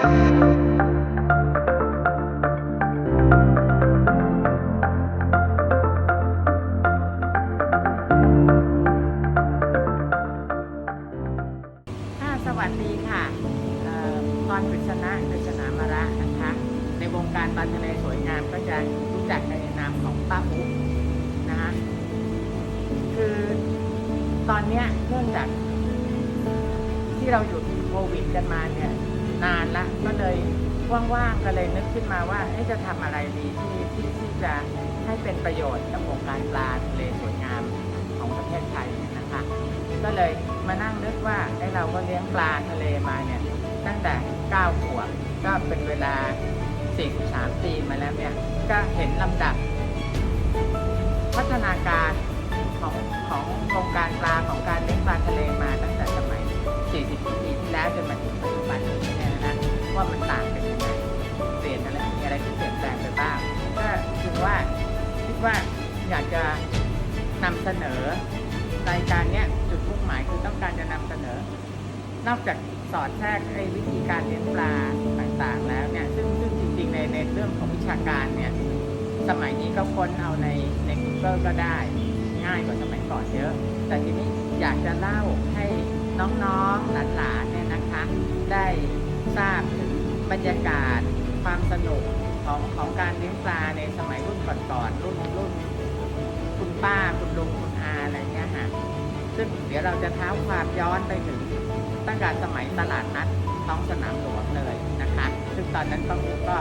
สวัสดีค่ะเอ่อพรกฤษณะกฤษณามาระนะคะ ในวงการปลาทะเลสวยงามก็จะรู้จักในนามของป้าปุ๊นะคะคือตอนนี้เนื่องจากที่เราหยุดโควิดกันมาเนี่ย นานละก็เลยว่างๆก็เลยนึกขึ้นมาว่าจะทำอะไรดีที่ที่ที่จะให้เป็นประโยชน์กับวงการปลาทะเลสวยงามของประเทศไทยเนี่ยนะคะ ก็เลยมานั่งนึกว่าไอ้เราก็เลี้ยงปลาทะเลมาเนี่ยตั้งแต่9ขวบก็เป็นเวลา43ปีมาแล้วเนี่ยก็เห็นลำดับ พัฒนาการของของโครงการปลาของการ ว่าอยากจะนำเสนอรายการเนี้ยจุดมุ่งหมายคือต้องการจะนำเสนอ นอกจากสอดแทรกไอ้วิธีการเลี้ยงปลาต่างๆ แล้วเนี่ยซึ่งซึ่งจริงๆในในเรื่องของวิชาการเนี่ยสมัยนี้ก็ค้นเอาในใน Google ก็ได้ง่ายกว่าสมัยก่อนเยอะ แต่ทีนี้อยากจะเล่าให้น้องๆหลานๆเนี่ยนะคะ ได้ทราบถึงบรรยากาศความสนุกของของการเลี้ยงปลาในสมัยรุ่นก่อนๆรุ่น ป้าคุณลุงคุณอาอะไรเงี้ยค่ะซึ่งเดี๋ยวเราจะเท้าความย้อนไปถึงตั้งแต่สมัยตลาดนัดท้องสนามหลวงเลยนะคะ ซึ่งตอนนั้นป้าอูก็